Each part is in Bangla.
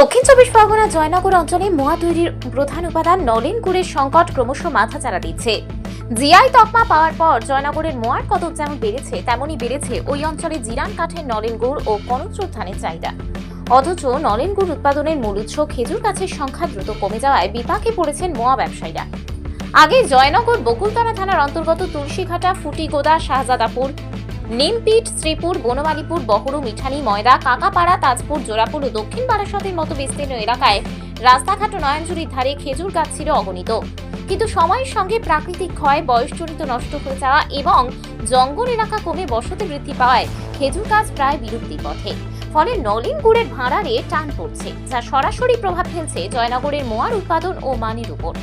দক্ষিণ চব্বিশ পরগনা জয়নগর অঞ্চলে মোয়া তৈরির প্রধান উপাদান নলেন গুড়ের সংকট ক্রমশ মাথাচাড়া দিচ্ছে। জিআই তকমা পাওয়ার পর জয়নগরের মোয়ার কদর যেমন বেড়েছে, তেমনই বেড়েছে ওই অঞ্চলে জিরান কাঠের নলেন গুড় ও কনকচুর ধানের চাহিদা। অথচ নলেন গুড় উৎপাদনের মূল উৎস খেজুর গাছের সংখ্যা দ্রুত কমে যাওয়ায় বিপাকে পড়েছেন মোয়া ব্যবসায়ীরা। আগে জয়নগর বকুলতলা থানার অন্তর্গত তুলসীঘাটা, ফুটিগোদা, শাহজাদাপুর নিমপিট, শ্রীপুর, বনমালীপুর বহরু মিঠানি ময়দা কাকাপাড়া, তাজপুর জোড়াপুর ও দক্ষিণ বারাসতের মতো বিস্তীর্ণ এলাকায় রাস্তাঘাট ও নয়নজুরির ধারে খেজুর গাছ ছিল অগণিত। কিন্তু সময়ের সঙ্গে প্রাকৃতিক ক্ষয়, বয়সজনিত নষ্ট হয়ে যাওয়া এবং জঙ্গল এলাকা কমে বসতি বৃদ্ধি পাওয়ায় খেজুর গাছ প্রায় বিলুপ্তির পথে। ফলে নলিন গুড়ের ভাঁড়ারে টান পড়ছে, যা সরাসরি প্রভাব ফেলছে জয়নগরের মোয়ার উৎপাদন ও মানের উপর।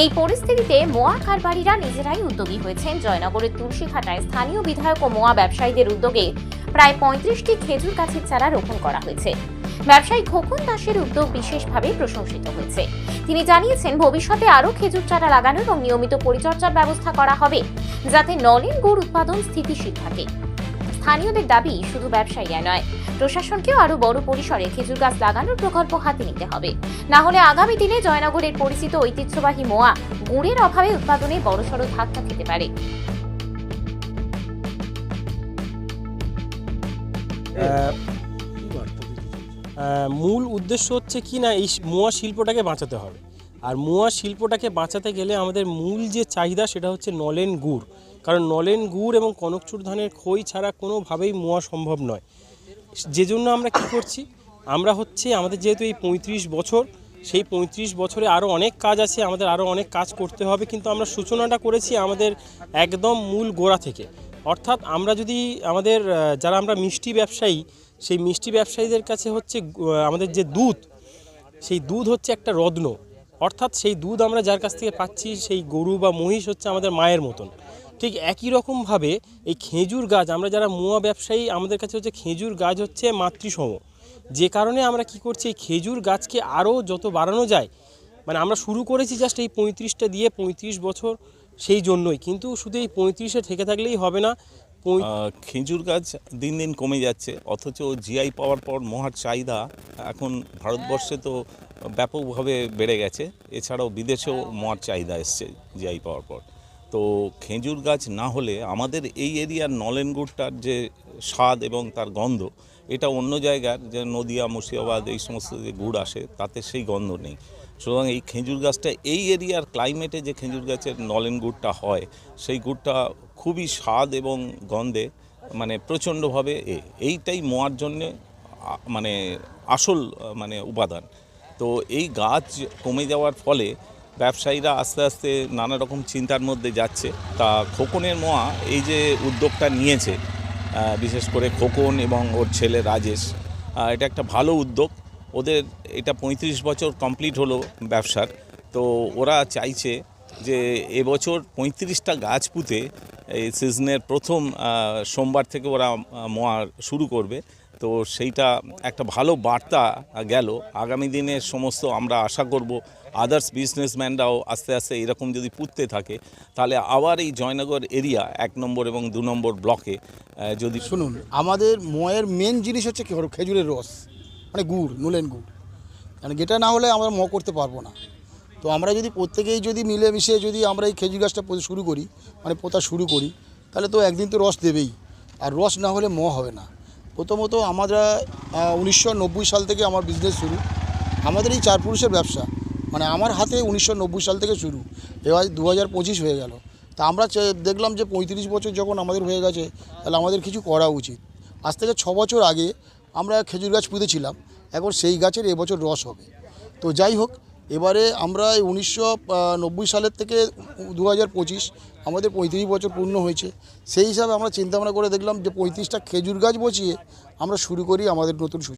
এই পরিস্থিতিতে মোয়া কারবারিরা নিজেরাই উদ্যোগী হয়েছেন জয়নগরের তুলসীঘাটায় স্থানীয় বিধায়ক ও মোয়া ব্যবসায়ীদের উদ্যোগে। প্রায় পঁয়ত্রিশটি খেজুর গাছের চারা রোপণ করা হয়েছে। ব্যবসায়ী খোকন দাসের উদ্যোগ বিশেষভাবে প্রশংসিত হয়েছে। তিনি জানিয়েছেন, ভবিষ্যতে আরও খেজুর চারা লাগানো এবং নিয়মিত পরিচর্যার ব্যবস্থা করা হবে, যাতে নলেন গুড় উৎপাদন স্থিতিশীল থাকে। স্থানীয়দের দাবি শুধু ব্যবসায়ীরা নয়, প্রশাসনকেও আরও বড় পরিসরে খেজুর গাছ লাগানোর প্রকল্প হাতে নিতে হবে। না হলে আগামী দিনে জয়নগরের পরিচিত ঐতিহ্যবাহী মোয়া গুড়ের অভাবে উৎপাদনে বড়সড় ধাক্কা খেতে পারে। মূল উদ্দেশ্য হচ্ছে কি না এই মোয়া শিল্পটাকে বাঁচাতে হবে? আর মোয়া শিল্পটাকে বাঁচাতে গেলে আমাদের মূল যে চাহিদা সেটা হচ্ছে নলেন গুড়। কারণ নলেন গুড় এবং কনকচুর ধানের খই ছাড়া কোনোভাবেই মোয়া সম্ভব নয়। যে জন্য আমরা কি করছি? আমরা হচ্ছে আমাদের যেহেতু এই পঁয়ত্রিশ বছর, সেই পঁয়ত্রিশ বছরে আরও অনেক কাজ আছে, আমাদের আরও অনেক কাজ করতে হবে, কিন্তু আমরা সূচনাটা করেছি আমাদের একদম মূল গোড়া থেকে। অর্থাৎ আমরা যদি আমাদের যারা আমরা মিষ্টি ব্যবসায়ী, সেই মিষ্টি ব্যবসায়ীদের কাছে হচ্ছে আমাদের যে দুধ, সেই দুধ হচ্ছে একটা রত্ন। অর্থাৎ সেই দুধ আমরা যার কাছ থেকে পাচ্ছি, সেই গরু বা মহিষ হচ্ছে আমাদের মায়ের মতন। ঠিক একই রকমভাবে এই খেজুর গাছ, আমরা যারা মোয়া ব্যবসায়ী, আমাদের কাছে হচ্ছে খেজুর গাছ হচ্ছে মাতৃসম। যে কারণে আমরা কি করছি, এই খেজুর গাছকে আরও যত বাড়ানো যায় মানে আমরা শুরু করেছি জাস্ট এই পঁয়ত্রিশটা দিয়ে পঁয়ত্রিশ বছর সেই জন্যই। কিন্তু শুধু এই পঁয়ত্রিশে থেকে থাকলেই হবে না খেজুর গাছ দিন দিন কমে যাচ্ছে, অথচ জিআই পাওয়ার পর মহার চাহিদা এখন ভারতবর্ষে তো ব্যাপকভাবে বেড়ে গেছে, এছাড়াও বিদেশেও মহার চাহিদা এসছে জিআই পাওয়ার পর। তো খেজুর গাছ না হলে আমাদের এই এরিয়ার নলেন গুড়টার যে স্বাদ এবং তার গন্ধ, এটা অন্য জায়গার যে নদিয়া, মুর্শিদাবাদ এই সমস্ত যে গুড় আসে, তাতে সেই গন্ধ নেই। সুতরাং এই খেজুর গাছটা এই এরিয়ার ক্লাইমেটে যে খেজুর গাছের নলেন গুড়টা হয়, সেই গুড়টা খুবই স্বাদ এবং গন্ধে মানে প্রচণ্ডভাবে এইটাই মোয়ার জন্যে মানে আসল মানে উপাদান। তো এই গাছ কমে যাওয়ার ফলে ব্যবসায়ীরা আস্তে আস্তে নানা রকম চিন্তার মধ্যে যাচ্ছে। তা খোকনের মোয়া এই যে উদ্যোগটা নিয়েছে বিশেষ করে খোকন এবং ওর ছেলে রাজেশ এটা একটা ভালো উদ্যোগ। ওদের এটা পঁয়ত্রিশ বছর কমপ্লিট হলো ব্যবসার। তো ওরা চাইছে যে এবছর পঁয়ত্রিশটা গাছ পুঁতে এই সিজনের প্রথম সোমবার থেকে ওরা মোয়া শুরু করবে। তো সেইটা একটা ভালো বার্তা গেল। আগামী দিনে সমস্ত আমরা আশা করব আদার্স বিজনেসম্যানরাও আস্তে আস্তে এরকম যদি পুঁততে থাকে, তাহলে আবার এই জয়নগর এরিয়া এক নম্বর এবং দু নম্বর ব্লকে যদি শুনুন, আমাদের ময়ের মেন জিনিস হচ্ছে কি খেজুরের রস। মানে গুড় নুলেন গুড়। মানে যেটা না হলে আমরা ম করতে পারব না। তো আমরা যদি প্রত্যেকেই যদি মিলেমিশে যদি আমরা এই খেজুর গাছটা শুরু করি মানে পোতা শুরু করি, তাহলে তো একদিন তো রস দেবেই। আর রস না হলে ম হবে না। প্রথমত আমরা উনিশশো নব্বই সাল থেকে আমার বিজনেস শুরু। আমাদের এই চার পুরুষের ব্যবসা। মানে আমার হাতে উনিশশো নব্বই সাল থেকে শুরু। এবার দু হাজার পঁচিশ হয়ে গেল। তা আমরা দেখলাম যে পঁয়ত্রিশ বছর যখন আমাদের হয়ে গেছে, তাহলে আমাদের কিছু করা উচিত। আজ থেকে ছ বছর আগে আমরা খেজুর গাছ পুঁতেছিলাম এখন সেই গাছের এবছর রস হবে। তো যাই হোক, এবারে আমরা উনিশশো সালের থেকে দু হাজার পঁচিশ আমাদের পঁয়ত্রিশ বছর পূর্ণ হয়েছে। সেই হিসাবে আমরা চিন্তাভাবনা করে দেখলাম যে পঁয়ত্রিশটা খেজুর গাছ বসিয়ে আমরা শুরু করি আমাদের নতুন